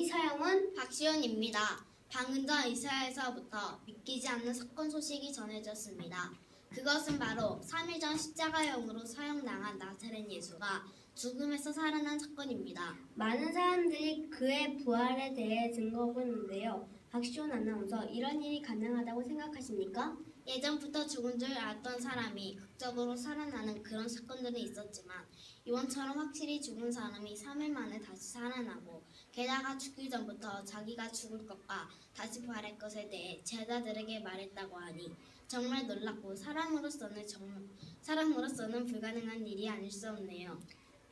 투데이 사용은 박시원입니다. 방금 전 이스라엘에서부터 믿기지 않는 사건 소식이 전해졌습니다. 그것은 바로 3일 전 십자가형으로 사형당한 나사렛 예수가 죽음에서 살아난 사건입니다. 많은 사람들이 그의 부활에 대해 증거하고 있는데요. 박시원 아나운서, 이런 일이 가능하다고 생각하십니까? 예전부터 죽은 줄 알았던 사람이 극적으로 살아나는 그런 사건들은 있었지만 이번처럼 확실히 죽은 사람이 3일 만에 다시 살아나고 게다가 죽기 전부터 자기가 죽을 것과 다시 부활할 것에 대해 제자들에게 말했다고 하니 정말 놀랍고 사람으로서는 정, 사람으로서는 불가능한 일이 아닐 수 없네요.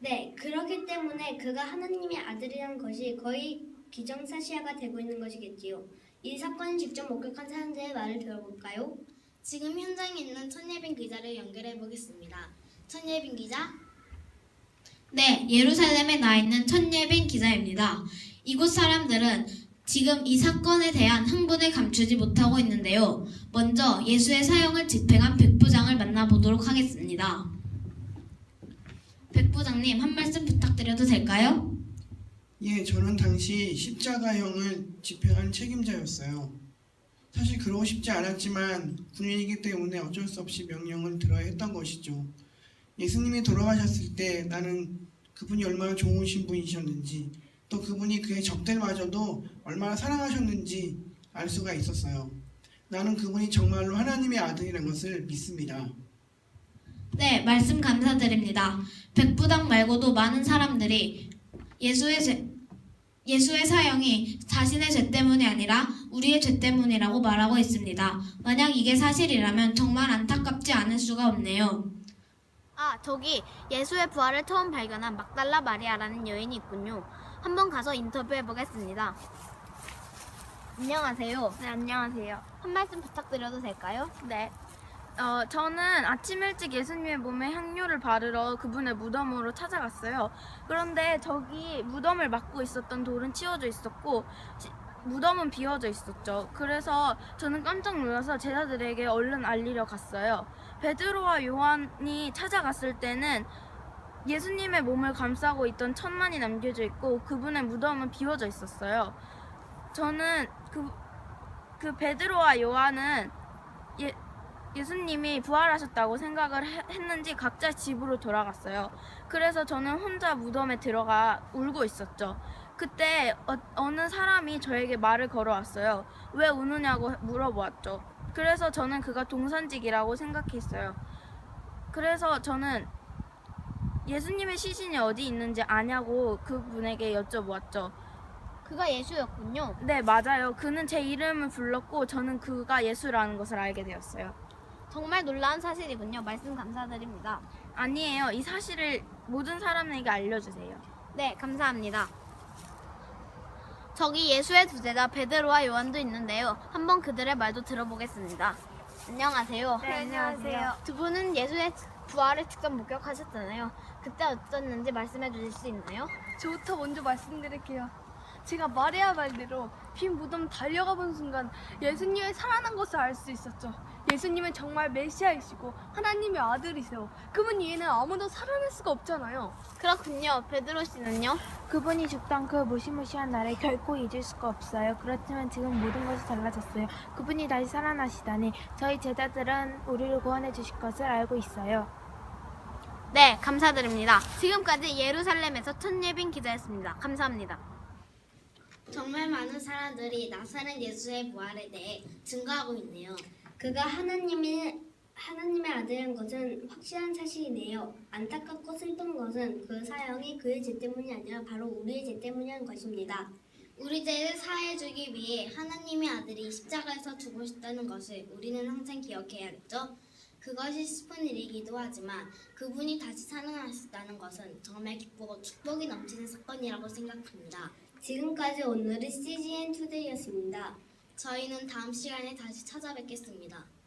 네, 그렇기 때문에 그가 하나님의 아들이라는 것이 거의 기정사실화가 되고 있는 것이겠지요. 이 사건을 직접 목격한 사람들의 말을 들어볼까요? 지금 현장에 있는 천예빈 기자를 연결해 보겠습니다. 천예빈 기자. 네, 예루살렘에 나 있는 천예빈 기자입니다. 이곳 사람들은 지금 이 사건에 대한 흥분을 감추지 못하고 있는데요. 먼저 예수의 사형을 집행한 백부장을 만나보도록 하겠습니다. 백부장님, 한 말씀 부탁드려도 될까요? 예, 저는 당시 십자가형을 집행한 책임자였어요. 사실 그러고 싶지 않았지만 군인이기 때문에 어쩔 수 없이 명령을 들어야 했던 것이죠. 예수님이 돌아가셨을 때 나는 그분이 얼마나 좋으신 분이셨는지 또 그분이 그의 적들마저도 얼마나 사랑하셨는지 알 수가 있었어요. 나는 그분이 정말로 하나님의 아들이라는 것을 믿습니다. 네, 말씀 감사드립니다. 백부장 말고도 많은 사람들이 예수의 죄, 예수의 사형이 자신의 죄 때문이 아니라 우리의 죄 때문이라고 말하고 있습니다. 만약 이게 사실이라면 정말 안타깝지 않을 수가 없네요. 아, 저기 예수의 부활을 처음 발견한 막달라 마리아라는 여인이 있군요. 한번 가서 인터뷰해 보겠습니다. 안녕하세요. 네, 안녕하세요. 한 말씀 부탁드려도 될까요? 네. 어, 저는 아침 일찍 예수님의 몸에 향료를 바르러 그분의 무덤으로 찾아갔어요. 그런데 저기 무덤을 막고 있었던 돌은 치워져 있었고, 시- 무덤은 비워져 있었죠. 그래서 저는 깜짝 놀라서 제자들에게 얼른 알리러 갔어요. 베드로와 요한이 찾아갔을 때는 예수님의 몸을 감싸고 있던 천만이 남겨져 있고 그분의 무덤은 비워져 있었어요. 저는 그, 그 베드로와 요한은 예, 예수님이 부활하셨다고 생각을 해- 했는지 각자 집으로 돌아갔어요. 그래서 저는 혼자 무덤에 들어가 울고 있었죠. 그때 어, 느 사람이 저에게 말을 걸어왔어요. 왜 우느냐고 물어보았죠. 그래서 저는 그가 동산직이라고 생각했어요. 그래서 저는 예수님의 시신이 어디 있는지 아냐고 그분에게 여쭤보았죠. 그가 예수였군요. 네, 맞아요. 그는 제 이름을 불렀고 저는 그가 예수라는 것을 알게 되었어요. 정말 놀라운 사실이군요. 말씀 감사드립니다. 아니에요. 이 사실을 모든 사람에게 알려주세요. 네, 감사합니다. 저기 예수의 두 제자 베드로와 요한도 있는데요. 한번 그들의 말도 들어보겠습니다. 안녕하세요. 네, 안녕하세요. 두 분은 예수의 부활을 직접 목격하셨잖아요. 그때 어땠는지 말씀해 주실 수 있나요? 저부터 먼저 말씀드릴게요. 제가 마리아 말대로 빈 무덤 달려가 본 순간 예수님의 살아난 것을 알 수 있었죠. 예수님은 정말 메시아이시고 하나님의 아들이세요. 그분 이에는 아무도 살아날 수가 없잖아요. 그렇군요. 베드로 씨는요? 그분이 죽던 그 무시무시한 날을 결코 잊을 수가 없어요. 그렇지만 지금 모든 것이 달라졌어요. 그분이 다시 살아나시다니 저희 제자들은 우리를 구원해 주실 것을 알고 있어요. 네, 감사드립니다. 지금까지 예루살렘에서 천예빈 기자였습니다. 감사합니다. 정말 많은 사람들이 나사렛 예수의 부활에 대해 증거하고 있네요. 그가 하나님의 하나님의 아들인 것은 확실한 사실이네요. 안타깝고 슬픈 것은 그 사형이 그의 죄 때문이 아니라 바로 우리의 죄 때문이라는 것입니다. 우리 죄를 사해주기 위해 하나님의 아들이 십자가에서 죽으셨다는 것을 우리는 항상 기억해야겠죠. 그것이 슬픈 일이기도 하지만 그분이 다시 살아나셨다는 것은 정말 기쁘고 축복이 넘치는 사건이라고 생각합니다. 지금까지 오늘의 CGN 투데이였습니다. 저희는 다음 시간에 다시 찾아뵙겠습니다.